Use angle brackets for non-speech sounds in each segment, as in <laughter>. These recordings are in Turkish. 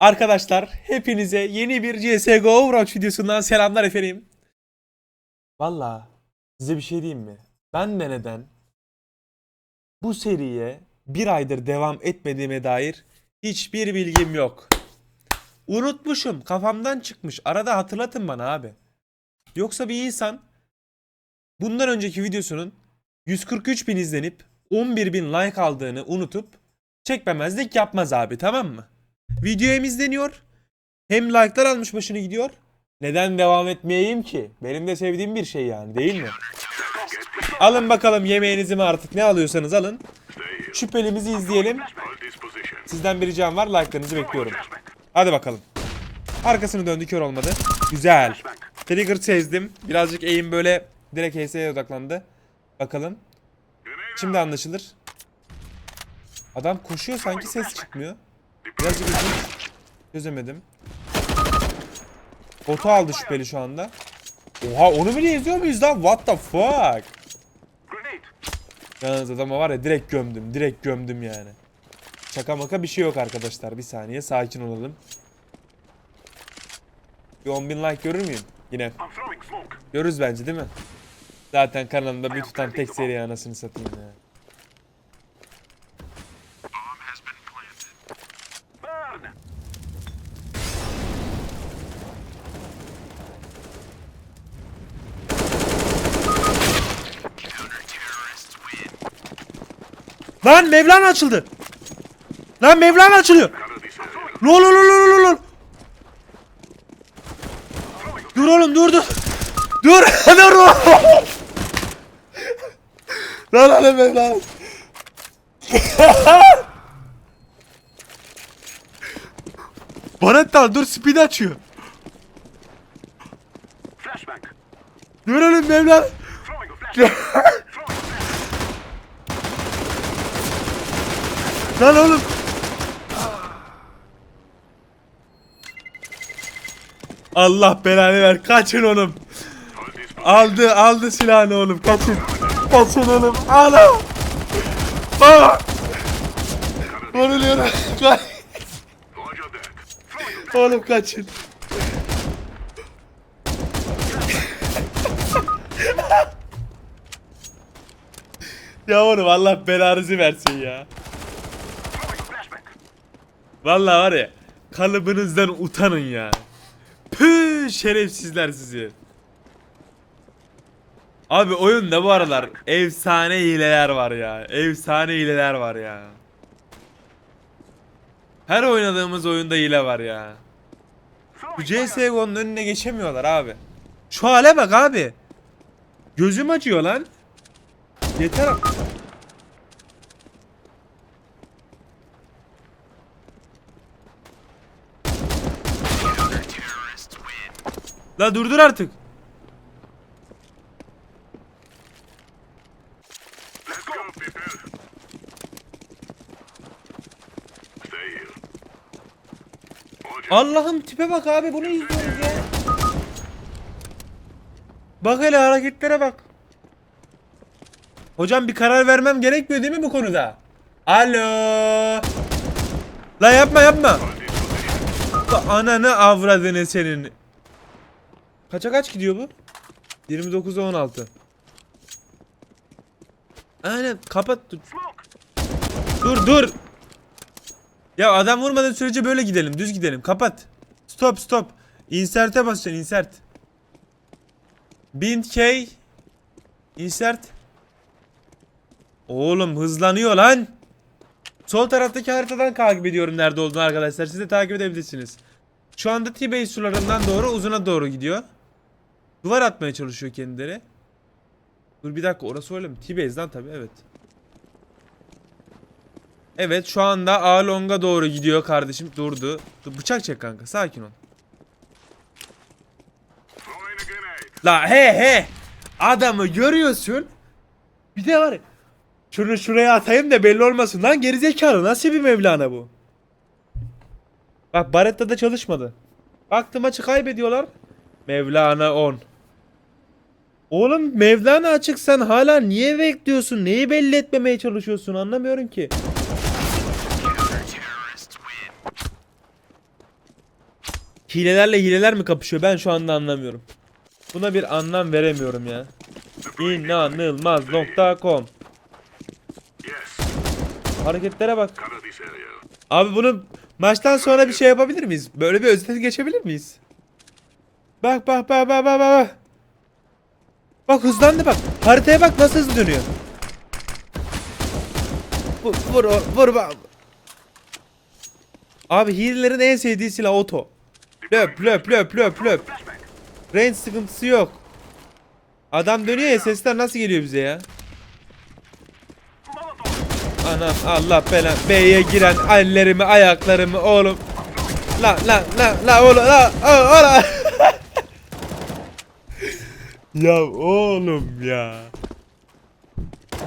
Arkadaşlar hepinize yeni bir CSGO Overwatch videosundan selamlar efendim. Valla size bir şey diyeyim mi? Ben de neden bu seriye bir aydır devam etmediğime dair hiçbir bilgim yok. Unutmuşum kafamdan çıkmış arada hatırlatın bana abi. Yoksa bir insan bundan önceki videosunun 143 bin izlenip 11 bin like aldığını unutup çekmemezlik yapmaz abi tamam mı? Video hem izleniyor hem like'lar almış başını gidiyor. Neden devam etmeyeyim ki? Benim de sevdiğim bir şey yani değil mi? Alın bakalım yemeğinizi mi artık ne alıyorsanız alın. Şüphelimizi izleyelim. Sizden bir ricam var like'larınızı bekliyorum. Hadi bakalım. Arkasını döndü kör olmadı. Güzel. Trigger sezdim. Birazcık eğim böyle direkt HS'ye odaklandı. Bakalım. Şimdi anlaşılır. Adam koşuyor sanki ses çıkmıyor. Birazcık ilginç. Çözemedim. Botu aldı şüpheli şu anda. Oha onu bile izliyor muyuz lan? What the fuck? Yalnız adama var ya direkt gömdüm. Direkt gömdüm yani. Şaka maka bir şey yok arkadaşlar. Bir saniye sakin olalım. Bir 10.000 like görür müyüm? Yine. Görürüz bence değil mi? Zaten kanalımda bir tutan tek seri anasını satayım ya. Lan Mevlana açıldı. Lan Mevlana açılıyor. Lol lol lol lol lol. Dur oğlum dur dur. Dur <laughs> dur. lan <laughs> lan Mevlana. Baretta dur speed açıyor. Dur oğlum Mevlana. <laughs> Lan oğlum. Allah belanı ver. Kaçın oğlum. Aldı aldı silahını oğlum. Kaçın. Kaçın oğlum. Ana. Aa. Vuruluyor. Kaç. Oğlum kaçın. ya oğlum Allah belanızı versin ya. Vallahi var ya kalıbınızdan utanın ya. Püh şerefsizler sizi. Abi oyunda bu aralar efsane hileler var ya. Efsane hileler var ya. Her oynadığımız oyunda hile var ya. Bu CSGO'nun önüne geçemiyorlar abi. Şu hale bak abi. Gözüm acıyor lan. Yeter artık. La durdur artık. Allah'ım tipe bak abi bunu izliyoruz ya. Bak hele hareketlere bak. Hocam bir karar vermem gerekmiyor değil mi bu konuda? Alo. La yapma yapma. Ananı avradını senin. Kaça kaç gidiyor bu? 29'a 16. Aynen kapat dur. Dur. Ya adam vurmadan sürece böyle gidelim. Düz gidelim. Kapat. Stop stop. Insert'e basacaksın insert. Bind K Insert. Oğlum hızlanıyor lan. Sol taraftaki haritadan takip ediyorum nerede olduğunu arkadaşlar. Siz de takip edebilirsiniz. Şu anda T-Base sularından doğru uzuna doğru gidiyor. Duvar atmaya çalışıyor kendileri. Dur bir dakika orası öyle mi? T-Base'den tabi evet. Evet şu anda A long'a doğru gidiyor kardeşim. Durdu. Dur, bıçak çek kanka sakin ol. La he he. Adamı görüyorsun. Bir de var. Şunu şuraya atayım da belli olmasın. Lan gerizekalı nasıl bir Mevlana bu? Bak Baretta'da çalışmadı. Baktı maçı kaybediyorlar. Mevlana 10. Oğlum Mevlana açık sen hala niye bekliyorsun? Neyi belli etmemeye çalışıyorsun anlamıyorum ki. Hilelerle hileler mi kapışıyor? Ben şu anda anlamıyorum. Buna bir anlam veremiyorum ya. İnanılmaz.com Hareketlere bak. Abi bunu maçtan sonra bir şey yapabilir miyiz? Böyle bir özet geçebilir miyiz? Bak bak bak bak bak bak. Bak hızlandı bak. Haritaya bak nasıl hızlı dönüyor. Vur vur vur bak. Abi hilelerin en sevdiği silah oto. Löp löp löp löp löp. Range sıkıntısı yok. Adam dönüyor ya sesler nasıl geliyor bize ya? Anam Allah belan B'ye giren ellerimi ayaklarımı oğlum. La la la la oğlum la o- ola. Ya oğlum ya.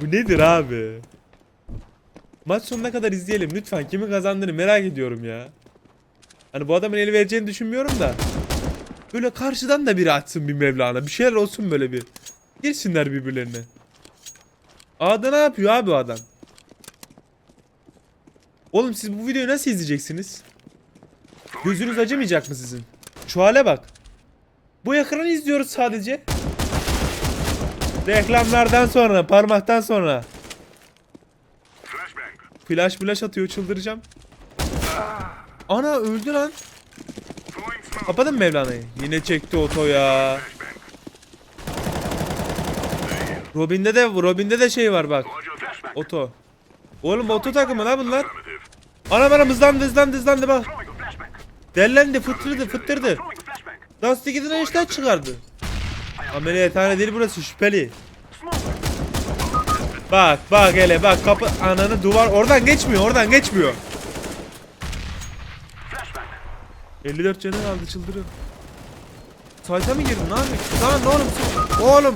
Bu nedir abi? Maç sonuna kadar izleyelim lütfen. Kimin kazandığını merak ediyorum ya. Hani bu adamın eli vereceğini düşünmüyorum da. Böyle karşıdan da biri açsın bir Mevlana. Bir şeyler olsun böyle bir. Girsinler birbirlerine. A'da ne yapıyor abi adam? Oğlum siz bu videoyu nasıl izleyeceksiniz? Gözünüz acımayacak mı sizin? Şu hale bak. Bu ekranı izliyoruz sadece. Reklamlardan sonra, parmaktan sonra. Flash flash atıyor çıldıracağım. Ana öldü lan. Kapadın mı Mevlana'yı? Yine çekti oto ya. Robin'de de Robin'de de şey var bak. Oto. Oğlum oto takımı la bunlar. Ana bana hızlandı hızlandı hızlandı bak. Dellendi fıttırdı fıttırdı. Dusty gidin işten çıkardı. Ameliyathane değil burası şüpheli. Bak bak hele bak kapı ananı duvar oradan geçmiyor oradan geçmiyor. 54 canı kaldı çıldırıyor. Sayta mı girdin ne yapıyorsun? Lan oğlum oğlum.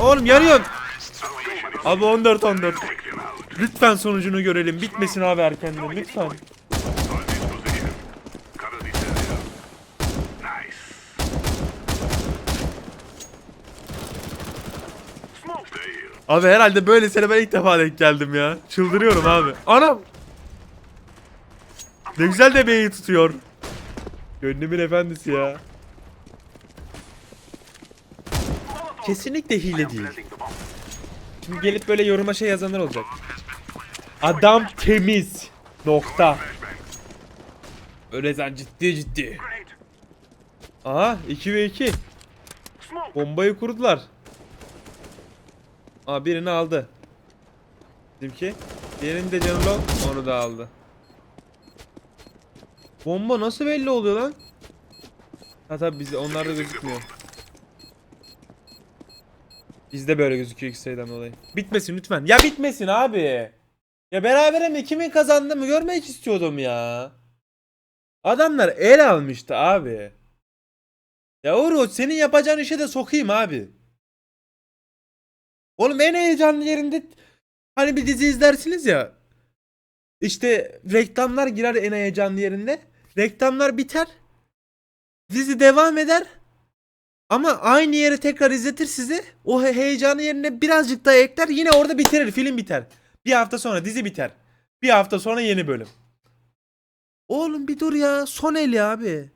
Oğlum yanıyorsun. Abi 14 14. Lütfen sonucunu görelim. Bitmesin abi erkenden lütfen. Abi herhalde böylesine ben ilk defa denk geldim ya. Çıldırıyorum abi. Anam. Ne güzel de beyi tutuyor. Gönlümün efendisi ya. Kesinlikle hile değil. Şimdi gelip böyle yoruma şey yazanlar olacak. Adam temiz. Nokta. Öyle sen ciddi ciddi. Aha 2 ve 2. Bombayı kurdular. Aa birini aldı. Bizimki. Diğerinin de canı. Onu da aldı. Bomba nasıl belli oluyor lan? Ha tabi bizde onlarda gözükmüyor. Bizde böyle gözüküyor X-Ray'den dolayı. Bitmesin lütfen. Ya bitmesin abi. Ya berabere mi? Kimin kazandı mı görmek istiyordum ya. Adamlar el almıştı abi. Ya Uğur senin yapacağın işe de sokayım abi. Oğlum en heyecanlı yerinde hani bir dizi izlersiniz ya. İşte reklamlar girer en heyecanlı yerinde. Reklamlar biter. Dizi devam eder. Ama aynı yere tekrar izletir sizi. O he- heyecanı yerine birazcık daha ekler. Yine orada bitirir. Film biter. Bir hafta sonra dizi biter. Bir hafta sonra yeni bölüm. Oğlum bir dur ya. Son el abi.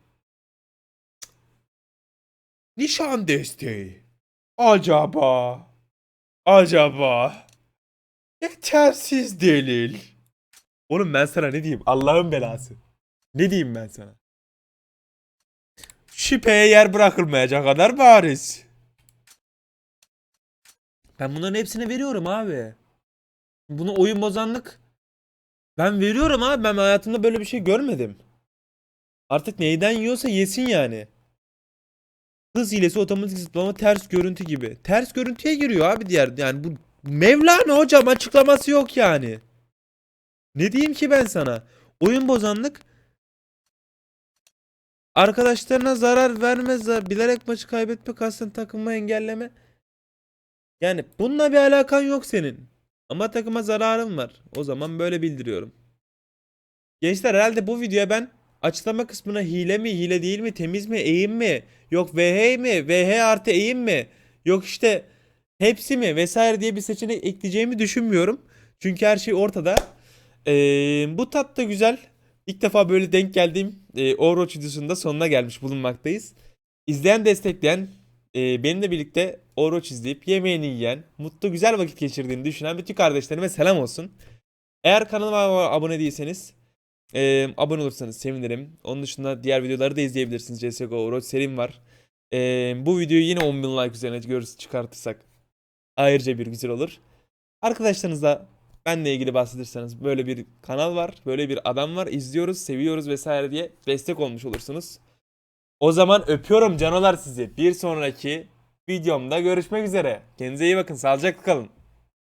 Nişan desteği. Acaba. Acaba. Yetersiz delil. Oğlum ben sana ne diyeyim? Allah'ın belası. Ne diyeyim ben sana? Şüpheye yer bırakılmayacak kadar bariz. Ben bunların hepsini veriyorum abi. Bunu oyun bozanlık. Ben veriyorum abi. Ben hayatımda böyle bir şey görmedim. Artık neyden yiyorsa yesin yani. Hız hilesi otomatik zıplama ters görüntü gibi. Ters görüntüye giriyor abi diğer. Yani bu Mevlana hocam açıklaması yok yani. Ne diyeyim ki ben sana? Oyun bozanlık arkadaşlarına zarar vermez bilerek maçı kaybetme kasten takımı engelleme. Yani bununla bir alakan yok senin. Ama takıma zararın var. O zaman böyle bildiriyorum. Gençler herhalde bu videoya ben açıklama kısmına hile mi, hile değil mi, temiz mi, eğim mi, yok VH mi, VH artı eğim mi, yok işte hepsi mi vesaire diye bir seçenek ekleyeceğimi düşünmüyorum. Çünkü her şey ortada. Ee, bu tat da güzel. İlk defa böyle denk geldiğim e, Overwatch videosunda sonuna gelmiş bulunmaktayız. İzleyen, destekleyen, e, benimle birlikte Overwatch izleyip yemeğini yiyen, mutlu güzel vakit geçirdiğini düşünen bütün kardeşlerime selam olsun. Eğer kanalıma abone değilseniz e, abone olursanız sevinirim. Onun dışında diğer videoları da izleyebilirsiniz. CSGO Overwatch serim var. E, bu videoyu yine 10.000 like üzerine görürüz çıkartırsak ayrıca bir güzel olur. Arkadaşlarınızla benle ilgili bahsedirseniz böyle bir kanal var, böyle bir adam var, izliyoruz, seviyoruz vesaire diye destek olmuş olursunuz. O zaman öpüyorum canolar sizi. Bir sonraki videomda görüşmek üzere. Kendinize iyi bakın, sağlıcakla kalın.